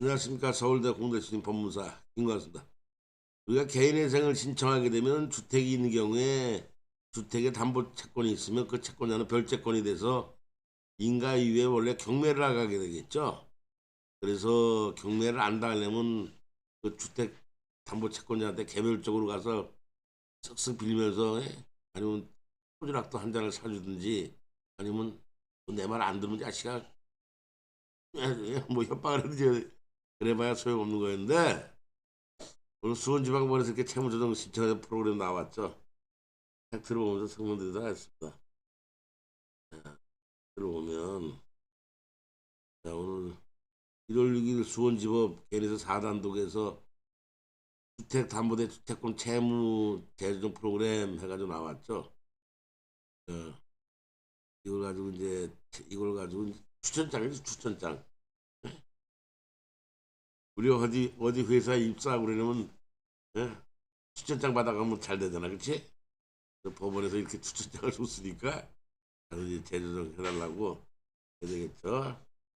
안녕하십니까 서울대 공대출인 법무사 김관수입니다. 우리가 개인회생을 신청하게 되면 주택이 있는 경우에 주택에 담보 채권이 있으면 그 채권자는 별채권이 돼서 인가 이후에 원래 경매를 나가게 되겠죠. 그래서 경매를 안 당하려면 그 주택 담보 채권자한테 개별적으로 가서 쓱쓱 빌면서 예? 아니면 토지락도 한 잔을 사주든지 아니면 내 말 안 들으면 자식아 예, 뭐 협박을 하든지 그래봐야 소용없는 거였는데 오늘 수원지방법원에서 이렇게 채무조정 신청하는 프로그램 나왔죠. 딱 들어보면서 성명들이 다 했습니다. 자, 들어보면 자 오늘 1월 6일 수원지법 개인에서 4단독에서 주택담보대 주택권 채무 재조정 프로그램 해가지고 나왔죠. 자, 이걸 가지고 이제 이걸 가지고 추천장이죠 추천장. 우리 어디 어디 회사에 입사하고 그러려면 예? 추천장 받아가면 잘 되잖아, 그렇지? 법원에서 이렇게 추천장을 줬으니까 이제 재조정 해달라고 해야 되겠죠.